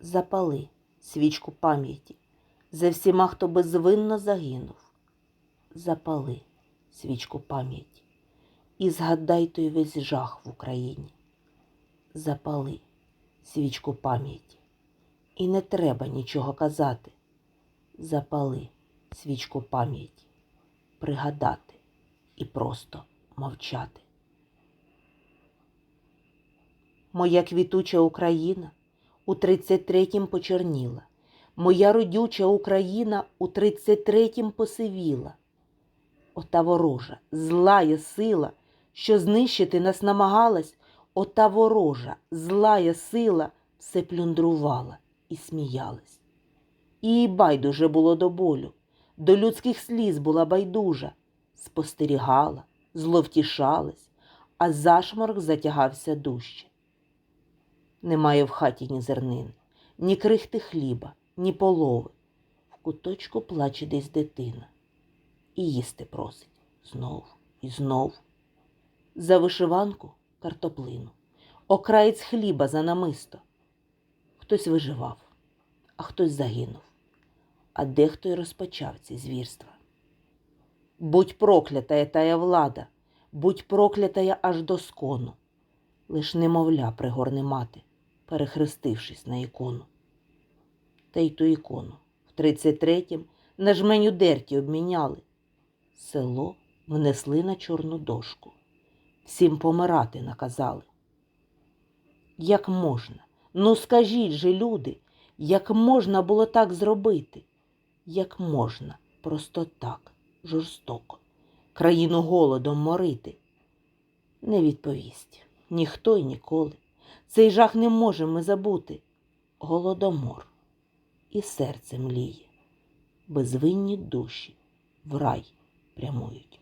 Запали свічку пам'яті за всіма, хто безвинно загинув. Запали свічку пам'яті і згадай той весь жах в Україні. Запали свічку пам'яті, і не треба нічого казати. Запали свічку пам'яті, пригадати і просто мовчати. Моя квітуча Україна у 33-м почерніла, моя родюча Україна у 33-м посивіла. Ота ворожа, злая сила, що знищити нас намагалась, ота ворожа, злая сила все плюндрувала і сміялась. І байдуже було до болю, до людських сліз була байдужа, спостерігала, зловтішалась, а зашморк затягався дужче. Немає в хаті ні зернини, ні крихти хліба, ні полови. В куточку плаче десь дитина і їсти просить знов і знов. За вишиванку картоплину, окраєць хліба за намисто. Хтось виживав, а хтось загинув, а дехто й розпочав ці звірства. Будь проклятая тая влада, будь проклятая аж до скону. Лиш немовля пригорне мати, перехрестившись на ікону. Та й ту ікону в 33-м на жменю дерті обміняли. Село внесли на чорну дошку. Всім помирати наказали. Як можна? Ну скажіть же, люди, як можна було так зробити? Як можна просто так, жорстоко, країну голодом морити? Не відповість ніхто й ніколи. Цей жах не можемо ми забути. Голодомор і серце мліє, безвинні душі в рай прямують.